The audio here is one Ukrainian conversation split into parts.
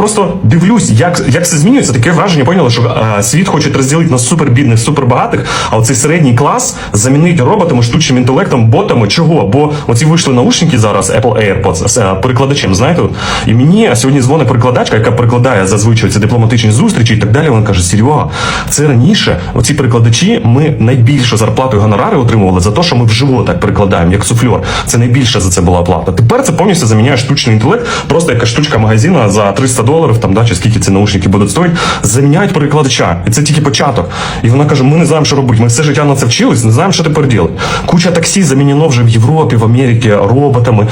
просто дивлюсь, як, як це змінюється. Таке враження поняли, що е, світ хоче розділити на супербідних, супербагатих, а оцей середній клас замінити роботами, штучним інтелектом, ботами. Чого? Бо оці вийшли наушники зараз, Apple AirPods з е, перекладачем, знаєте. І мені сьогодні дзвонить перекладачка, яка перекладає зазвичай ці дипломатичні зустрічі і так далі. Вона каже: Серега, це раніше оці перекладачі ми найбільшу зарплату і гонорари отримували за те, що ми вживо так перекладаємо, як суфльор. Це найбільша за це була оплата. Тепер це повністю заміняє штучний інтелект, просто якась штучка магазина за 300 доларів, там да, чи скільки ці наушники будуть стоїти, заміняють перекладача. І це тільки початок. І вона каже: ми не знаємо, що робити. Ми все життя на це вчились, не знаємо, що тепер робити. Куча таксі замінено вже в Європі, в Америці роботами.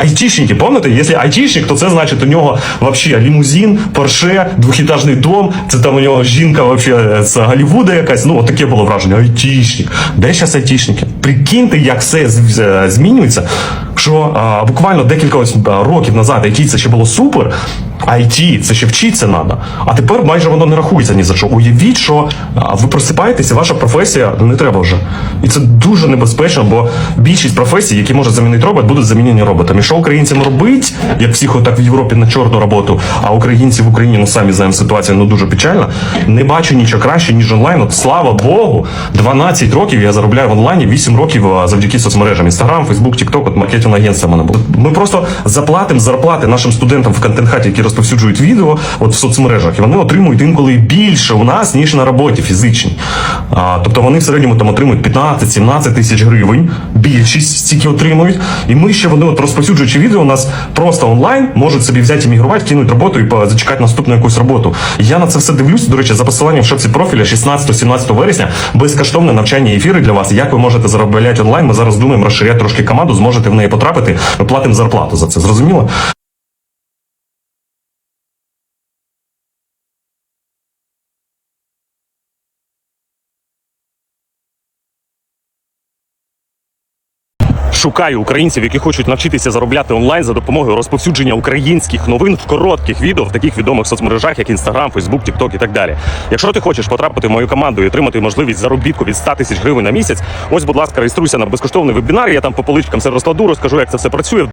Айтішники, пам'ятаєте? Якщо айтішник, то це значить у нього вообще лімузин, порше, двохітажний дом. Це там у нього жінка вообще з Голлівуда якась. Ну, от таке було враження. Айтішник. Де зараз айтішники? Прикиньте, як все з- змінюється. Що а, буквально декілька ось, років назад IT це ще було супер. IT це ще вчитися треба. А тепер майже воно не рахується ні за що. Уявіть, що ви просипаєтеся, ваша професія не треба вже. І це дуже небезпечно, бо більшість професій, які може замінити робот, будуть замінені роботами. Що українцям робить, як всіх отак в Європі на чорну роботу, а українці в Україні ну самі знаємо ситуацію, ну дуже печальна. Не бачу нічого краще, ніж онлайн. От слава Богу, 12 років я заробляю в онлайні, 8 років завдяки соцмережам. Інстаграм, Фейсбук, Тікток, от маркетинг агентство в мене було. Ми просто заплатимо зарплати нашим студентам в контент-хаті, які розповсюджують відео от в соцмережах, і вони отримують інколи більше у нас, ніж на роботі фізичній. А, тобто вони в середньому там отримують 15-17 тисяч гривень, більшість стільки отримують. І ми ще вони от розповсюджуючи відео, у нас просто онлайн можуть собі взяти іммігрувати, кинуть роботу і зачекати наступну якусь роботу. Я на це все дивлюсь. До речі, за посиланням в шапці профіля 16-17 вересня безкоштовне навчання і ефіри для вас. Як ви можете заробляти онлайн? Ми зараз думаємо розширяти трошки команду, зможете в неї потрапити. Ми платимо зарплату за це. Зрозуміло? Шукаю українців, які хочуть навчитися заробляти онлайн за допомогою розповсюдження українських новин в коротких відео в таких відомих соцмережах, як Instagram, Facebook, TikTok і так далі. Якщо ти хочеш потрапити в мою команду і отримати можливість заробітку від 100 тисяч гривень на місяць, ось, будь ласка, реєструйся на безкоштовний вебінар. Я там по поличкам все розкладу, розкажу, як це все працює.